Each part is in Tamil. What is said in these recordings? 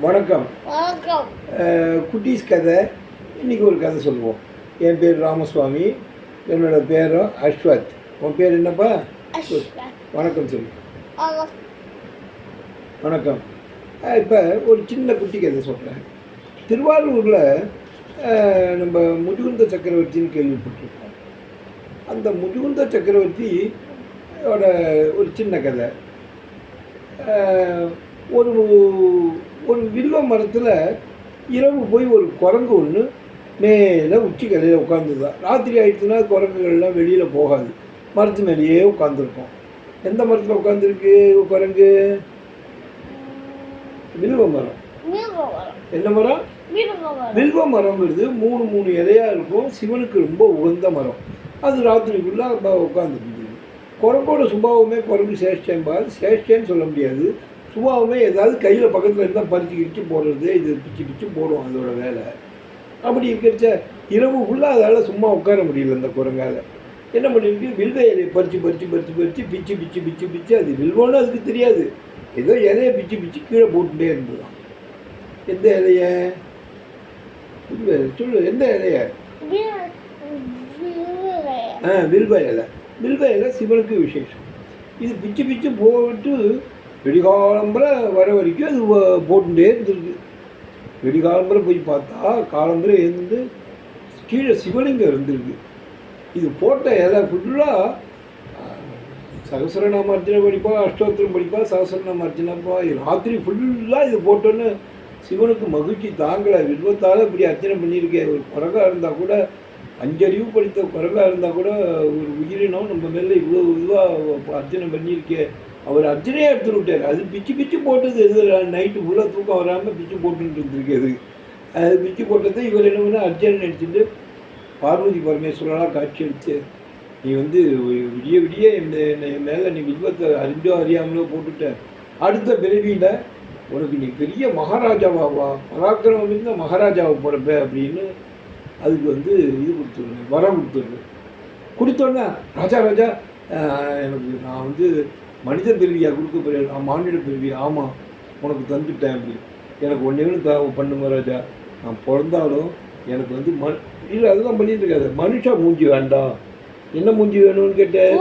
வணக்கம். வணக்கம். குட்டீஸ் கதை. இன்னைக்கு ஒரு கதை சொல்லுவோம். என் பேர் ராமசுவாமி. என்னோட பேரும் அஸ்வத். உன் பேர் என்னப்பா? வணக்கம் சொல்லு. வணக்கம். இப்போ ஒரு சின்ன குட்டி கதை சொல்கிறேன் திருவாரூரில் நம்ம முதுகுந்த சக்கரவர்த்தின்னு கேள்விப்பட்டிருக்கோம் அந்த முதுகுந்த சக்கரவர்த்தி ஒரு சின்ன கதை. ஒரு ஒரு வில்வ மரத்தில் இரவு போய் ஒரு குரங்கு ஒன்று மேலே உச்சி கலையில் உட்காந்துதான் ராத்திரி ஆயிடுச்சுன்னா குரங்குகள்லாம் வெளியில் போகாது. மரத்து மேலேயே உட்காந்துருக்கும் எந்த மரத்தில் உட்காந்துருக்கு குரங்கு? வில்வ மரம். என்ன மரம்? வில்வ மரம்ங்கிறது மூணு மூணு இலையா இருக்கும். சிவனுக்கு ரொம்ப உகந்த மரம். அது ராத்திரிக்குள்ளே உட்காந்துருக்குது குரங்கோட சுபாவமே குரங்கு சேஷ்டேன்பா சேஷ்டேன்னு சொல்ல முடியாது. சும்மாவுமே ஏதாவது கையில் பக்கத்தில் இருந்தால் பறிச்சு கிரிச்சு போடுறது இது பிச்சு பிச்சு போடும் அதோட வேலை. அப்படி இருக்கிறச்ச இரவு ஃபுல்லாக அதால் சும்மா உட்கார முடியல அந்த குரங்கால. என்ன பண்ணிருக்கு? வில்வ இலையை பறித்து பறித்து பறித்து பறித்து பிச்சு பிச்சு பிச்சு பிச்சு அது வில்வோன்னு அதுக்கு தெரியாது. ஏதோ இலையை பிச்சு பிச்சு கீழே போட்டுட்டே இருந்ததுதான். எந்த இலைய? சொல்லு எந்த இலைய? ஆ வில்வ இலை. வில்வ இலை சிவனுக்கு விசேஷம். இது பிச்சு பிச்சு போட்டு வெடிகாலம்பர வர வரைக்கும் அது போட்டுகிட்டே இருந்திருக்கு. வெடிகாலம்பர போய் பார்த்தா காலம்பர இருந்து கீழே சிவலிங்கம் இருந்திருக்கு. இது போட்ட இலை ஃபுல்லாக சகசரநாம அர்ச்சனை படிப்பா அஷ்டோத்திரம் படிப்பா சகசரநாம அர்ச்சனைப்பா ராத்திரி ஃபுல்லாக இது போட்டோன்னு சிவனுக்கு மகிழ்ச்சி தாங்கலை. விருப்பத்தால் இப்படி அர்ச்சனை பண்ணியிருக்கேன் ஒரு குரங்காக இருந்தால் கூட அஞ்சறிவு படித்த குரங்காக இருந்தால் கூட ஒரு உயிரினம் நம்ம மேலே இவ்வளோ இதுவாக அர்ச்சனை பண்ணியிருக்கே. அவர் அர்ஜுனே எடுத்து விட்டார். அது பிச்சு பிச்சு போட்டது எது? நைட்டு ஃபுல்லாக தூக்கம் வராமல் பிச்சு போட்டுட்டு இருந்திருக்கிறது. அது பிச்சு போட்டது இவர் என்ன பண்ண அர்ஜுனன் நினச்சிட்டு பார்வதி பரமேஸ்வரனாக காட்சி அளித்து நீ வந்து விடிய விடிய இந்த என் மேலே நீ வில்வத்தை அறிஞ்சோ அறியாமலோ போட்டுட்ட. அடுத்த பிறவியில் உனக்கு நீ பெரிய மகாராஜாவாவா? பராக்கிரமம் இருந்த மகாராஜாவை பிறப்ப அப்படின்னு அதுக்கு வந்து இது கொடுத்துருவேன் வரம் கொடுத்துருவேன் கொடுத்தோன்னே ராஜா ராஜா எனக்கு நான் வந்து மனிதன் பிறவியாக கொடுக்க போகிறேன் நான் பிறவி ஆமாம் உனக்கு தந்துட்டேன் அப்படி. எனக்கு ஒன்றே ஒன்று த பண்ணுங்க ராஜா நான் பிறந்தாலும் எனக்கு வந்து ம இல்லை அதெல்லாம் பண்ணிட்டு இருக்காது. மனுஷா மூஞ்சி வேண்டாம் என்ன மூஞ்சி வேணும்னு கேட்டேன்.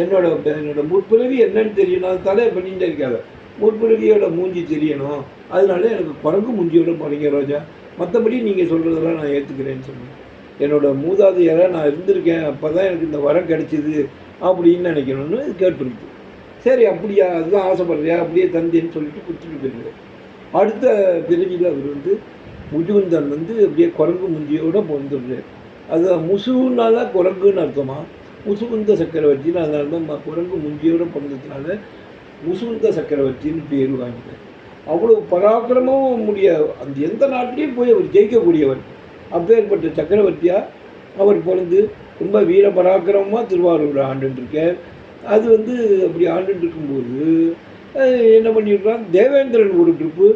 என்னோட என்னோட முற்பிறவி என்னன்னு தெரியும் நான் தலையை பண்ணிட்டே இருக்காத. முற்பிறவியோட மூஞ்சி தெரியணும். அதனால எனக்கு குரங்கு மூஞ்சியோட போறீங்க ரோஜா. மற்றபடி நீங்கள் சொல்கிறதெல்லாம் நான் ஏற்றுக்கிறேன்னு சொன்னேன். என்னோட மூதாதையராக நான் இருந்திருக்கேன். அப்போ தான் எனக்கு இந்த வரம் கிடைச்சிது. அப்படின்னு நினைக்கணும்னு கேட்டுருக்கு. சரி அப்படியா அதுதான் ஆசைப்படுறியா அப்படியே தந்தேன்னு சொல்லிட்டு கொடுத்துட்டு போயிருந்தார் அடுத்த பிறவியில் அவர் வந்து முஜுகுந்தன் வந்து அப்படியே குரங்கு முஞ்சியோட பிறந்துடுறார் அது முசுகுனால குரங்குன்னு அர்த்தமா? முசுகுந்த சக்கரவர்த்தின்னு அதனால தான் குரங்கு முஞ்சியோட பிறந்ததுனால முசுகுந்த சக்கரவர்த்தின்னு பேர் வாங்கிட்டார் அவ்வளோ பராக்கிரமும் முடிய அந்த எந்த நாட்டிலையும் போய் அவர் ஜெயிக்கக்கூடியவர். அப்பேற்பட்ட சக்கரவர்த்தியாக அவர் பிறந்து ரொம்ப வீர பராக்கிரமமாக திருவாரூர் ஆண்டுருக்கார் அது வந்து அப்படி ஆண்டுட்டு இருக்கும்போது என்ன பண்ணியிருக்கான் தேவேந்திரன் ஒரு ட்ரிப்பு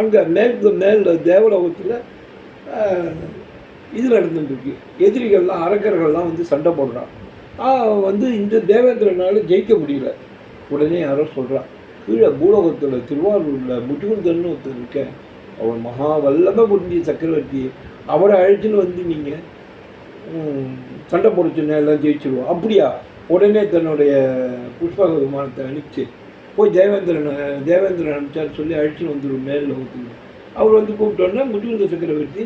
அங்கே மேல் மேல் தேவலோகத்தில் இது நடந்துட்டுருக்கு எதிரிகள்லாம் அரக்கர்கள்லாம் வந்து சண்டை போடுறான். வந்து இந்த தேவேந்திரனால் ஜெயிக்க முடியல. உடனே யாரோ சொல்கிறான் கீழே பூலோகத்தில் திருவாரூரில் முட்டுகுந்தன்னு ஒருத்தர் இருக்கேன். அவன் மகா வல்லம புரிஞ்சிய சக்கரவர்த்தி. அவரை அழைச்சின்னு வந்து நீங்கள் சண்டை போட எல்லாம் ஜெயிச்சிருவோம். அப்படியா? உடனே தன்னுடைய புஷ்பக விமானத்தை அனுப்பிச்சு போய் தேவேந்திரனை தேவேந்திரன் அனுப்பிச்சார் சொல்லி அழைச்சின்னு வந்துடும் மேல் லோகத்துக்கு அவர் வந்து கூப்பிட்டோன்னே முட்டுகுந்த சக்கரவர்த்தி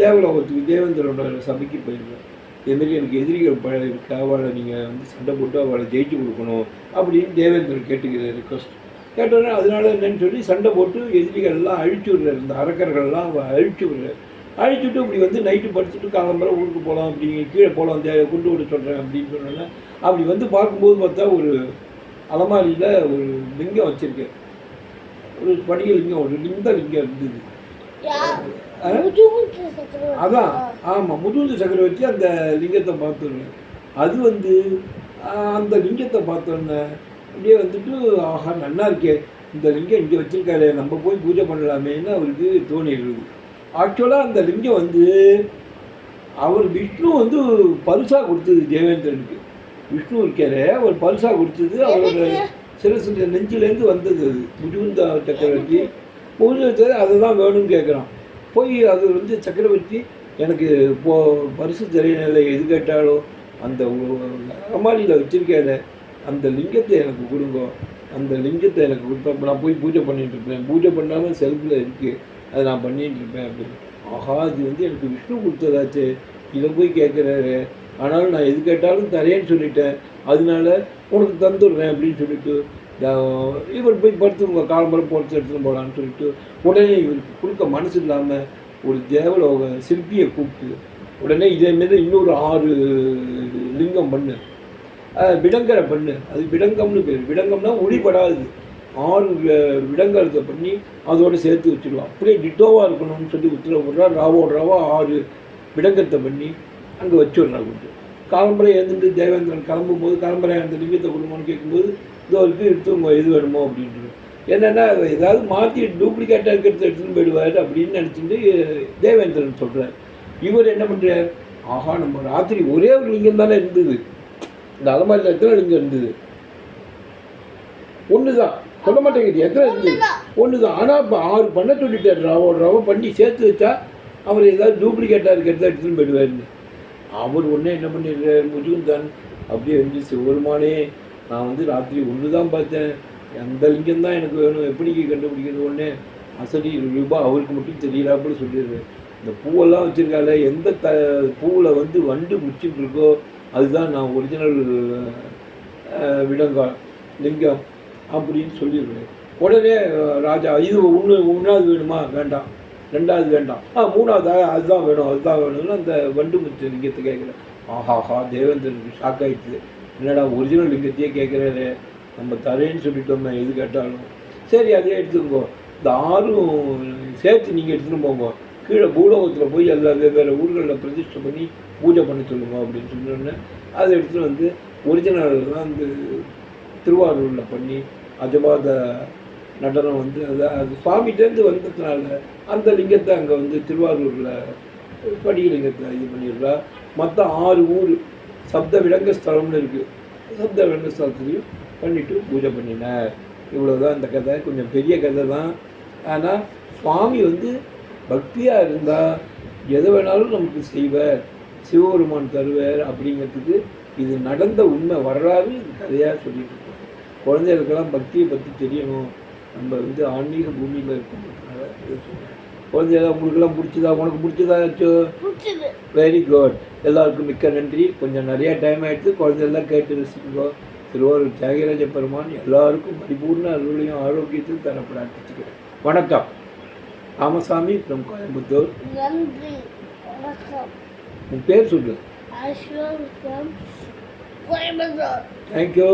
தேவலோகத்துக்கு தேவேந்திரனோட சபைக்கு போயிருந்தார் இதுமாரி எனக்கு எதிரிகள் ப இருக்கு அவளை நீங்கள் வந்து சண்டை போட்டு அவளை ஜெயிச்சு கொடுக்கணும் அப்படின்னு தேவேந்திரன் கேட்டுக்கிற ரிக்வஸ்ட் கேட்டோன்னே அதனால என்னன்னு சொல்லி சண்டை போட்டு எதிரிகள் எல்லாம் அழிச்சு விடுறாரு. இந்த அரக்கர்கள்லாம் அவள் அழிச்சு விடுறாரு. அழிச்சுட்டு இப்படி வந்து நைட்டு படுத்துட்டு காலம்பரம் ஊருக்கு போகலாம் அப்படி கீழே போகலாம் தே கொண்டு விட சொல்கிறேன் அப்படின்னு சொன்னோன்னே அப்படி வந்து பார்க்கும்போது பார்த்தா ஒரு அலமாரியில் ஒரு லிங்கம் வச்சுருக்கேன் ஒரு படிக லிங்கம் ஒரு லிங்க லிங்கம் இருந்தது. அதான் ஆமாம் முதுகுந்து சக்கரவர்த்தி அந்த லிங்கத்தை பார்த்துருவேன். அது வந்து அந்த லிங்கத்தை பார்த்தோன்னே அப்படியே வந்துட்டு ஆஹா நல்லா இருக்கே இந்த லிங்கம் இங்கே வச்சிருக்காரு நம்ம போய் பூஜை பண்ணலாமேன்னு அவருக்கு தோணிடுது ஆக்சுவலாக அந்த லிங்கம் வந்து அவர் விஷ்ணு வந்து பரிசாக கொடுத்தது தேவேந்திரனுக்கு. விஷ்ணு இருக்காரு அவர் பரிசாக கொடுத்தது அவரோட எதுக்கு? சில நெஞ்சிலேருந்து வந்தது அது. முஜுகுந்தா சக்கரவர்த்தி. முஜுகுந்தா அதை தான் வேணும்னு கேட்குறான் போய் அது வந்து சக்கரவர்த்தி எனக்கு இப்போ பரிசு தெரியல எது கேட்டாலும் அந்த அமாலியில் வச்சிருக்கேன் அந்த லிங்கத்தை எனக்கு கொடுங்க. அந்த லிங்கத்தை எனக்கு கொடுத்தா நான் போய் பூஜை பண்ணிட்டு இருப்பேன். பூஜை பண்ணாமல் செல்ஃபில் இருக்குது அதை நான் பண்ணிட்டு இருப்பேன் அப்படின்னு ஆஹா இது வந்து எனக்கு விஷ்ணு கொடுத்ததாச்சு. இதை போய் கேட்குறாரு ஆனாலும் நான் எது கேட்டாலும் தரேன்னு சொல்லிட்டேன். அதனால உனக்கு தந்துடுறேன் அப்படின்னு சொல்லிட்டு நான் இவர் போய் படுத்துருங்க காலம்பரம் போட்டு எடுத்துன்னு போகலான்னு சொல்லிட்டு உடனே இவருக்கு கொடுக்க மனசு இல்லாமல் ஒரு தேவலோக சிற்பியை கூப்பிட்டு உடனே இதேமாரி இன்னொரு ஆறு லிங்கம் பண்ணு. விடங்கரை பண்ணு. அது விடங்கம்னு பேர். விடங்கம்னா ஒளிபடாது. ஆள் வி- விடங்கரத்தை பண்ணி அதோடு சேர்த்து வச்சிருவோம் அப்படியே டிட்டோவாக இருக்கணும்னு சொல்லி உத்தரவு போடுறா. ராவோட ராவா ஆறு விடங்கத்தை பண்ணி அங்கே வச்சுடுறா கொண்டு காலம்பரை எழுந்துட்டு தேவேந்திரன் கிளம்பும்போது காலம்பரை அந்த லிங்கத்தை கொடுங்கன்னு கேட்கும்போது இதோ இருக்குது எடுத்து இது வேணுமோ அப்படின்ட்டு என்னென்னா ஏதாவது மாற்றி டூப்ளிகேட்டாக இருக்கிறத எடுத்துன்னு போயிடுவார் அப்படின்னு நினச்சிட்டு தேவேந்திரன் சொல்கிறார் இவர் என்ன பண்ணுறார் ஆஹா நம்ம ராத்திரி ஒரே ஒரு லிங்கம் தானே இருந்தது. இந்த அலமாரியில் எத்தனை லிங்கம் இருந்தது? ஒன்று தான் சொல்ல மாட்டேங்குது. எத்தனை இருந்தது ஒன்று தான் ஆனால் இப்போ ஆறு பண்ண சொல்லிட்டார் ராவோட ராவோ பண்ணி சேர்த்து வச்சா அவர் ஏதாவது டூப்ளிகேட்டாக இருக்கிறத எடுத்துன்னு போயிடுவாருன்னு. அவர் உடனே என்ன பண்ணிடுறாரு? முஜுகுந்தான் அப்படியே வந்து சிவபெருமானே நான் வந்து ராத்திரி ஒன்று தான் பார்த்தேன். அந்த லிங்கம் தான் எனக்கு வேணும். எப்படி கண்டுபிடிக்கிறது? ஒன்று அசடி ரூபா அவருக்கு மட்டும் தெரியலாப்புல சொல்லிடுறாரு. இந்த பூவெல்லாம் வச்சுருக்கால எந்த த பூவில் வந்து வண்டு முச்சிட்டு இருக்கோ அதுதான் நான் ஒரிஜினல் விடங்கா லிங்கம். அப்படின்னு சொல்லிடுவேன். உடனே ராஜா இது ஒன்று ஒன்றாவது வேணுமா? வேண்டாம். ரெண்டாவது வேண்டாம். ஆ மூணாவது அதுதான் வேணும் அதுதான் வேணும்னு அந்த வண்டு முத்து லிங்கத்தை கேட்குறேன். ஆஹாஹா தேவேந்திரனுக்கு ஷாக் ஆகிடுச்சு என்னடா ஒரிஜினல் லிங்கத்தையே கேட்குறாரு நம்ம தரேன்னு சொல்லிட்டோமே எது கேட்டாலும். சரி அதே எடுத்துக்கோ இந்த ஆறும் சேர்த்து நீங்கள் எடுத்துன்னு போங்க. கீழே பூலோகத்தில் போய் எல்லா வெவ்வேறு ஊர்களில் பிரதிஷ்டை பண்ணி பூஜை பண்ண சொல்லுங்க அப்படின்னு சொன்னோடனே அதை எடுத்துகிட்டு வந்து ஒரிஜினல் தான் வந்து திருவாரூரில் பண்ணி அஜபாத நடனம் வந்து அது அது சுவாமிகிட்டேருந்து வந்ததுனால அந்த லிங்கத்தை அங்கே வந்து திருவாரூரில் படிகலிங்கத்தை இது பண்ணிடுறா. மற்ற ஆறு ஊர் சப்த விலங்க ஸ்தலம்னு இருக்குது சப்த விலங்க ஸ்தலத்துலையும் பண்ணிவிட்டு பூஜை பண்ணினார். இவ்வளோதான் இந்த கதை. கொஞ்சம் பெரிய கதை தான். ஆனால் சுவாமி வந்து பக்தியாக இருந்தால் எது வேணாலும் நமக்கு செய்வார். சிவபெருமான் தருவார் அப்படிங்கிறதுக்கு இது நடந்த உண்மை வரலாறு இது கதையாக சொல்லிட்டு குழந்தைகளுக்கெல்லாம் பக்தியை பற்றி தெரியணும். நம்ம வந்து ஆன்மீக பூமியில் இருக்கிறதுனால சொல்கிறேன் உங்களுக்கெல்லாம் பிடிச்சதா? உனக்கு பிடிச்சது வெரி குட் எல்லாருக்கும் மிக்க நன்றி. கொஞ்சம் நிறைய டைம் ஆயிடுச்சு. குழந்தையெல்லாம் கேட்டு ரசிக்குங்கோ. திருவாரூர் தியாகராஜ பெருமான் எல்லாருக்கும் பரிபூர்ண அருளையும் ஆரோக்கியத்தையும் தர பிரார்த்திச்சுக்கிறேன். வணக்கம். ராமசாமி ஃப்ரம் கோயம்புத்தூர் நன்றி. வணக்கம். உன் பேர் சொல்லு. கோயம்புத்தூர் தேங்க்யூ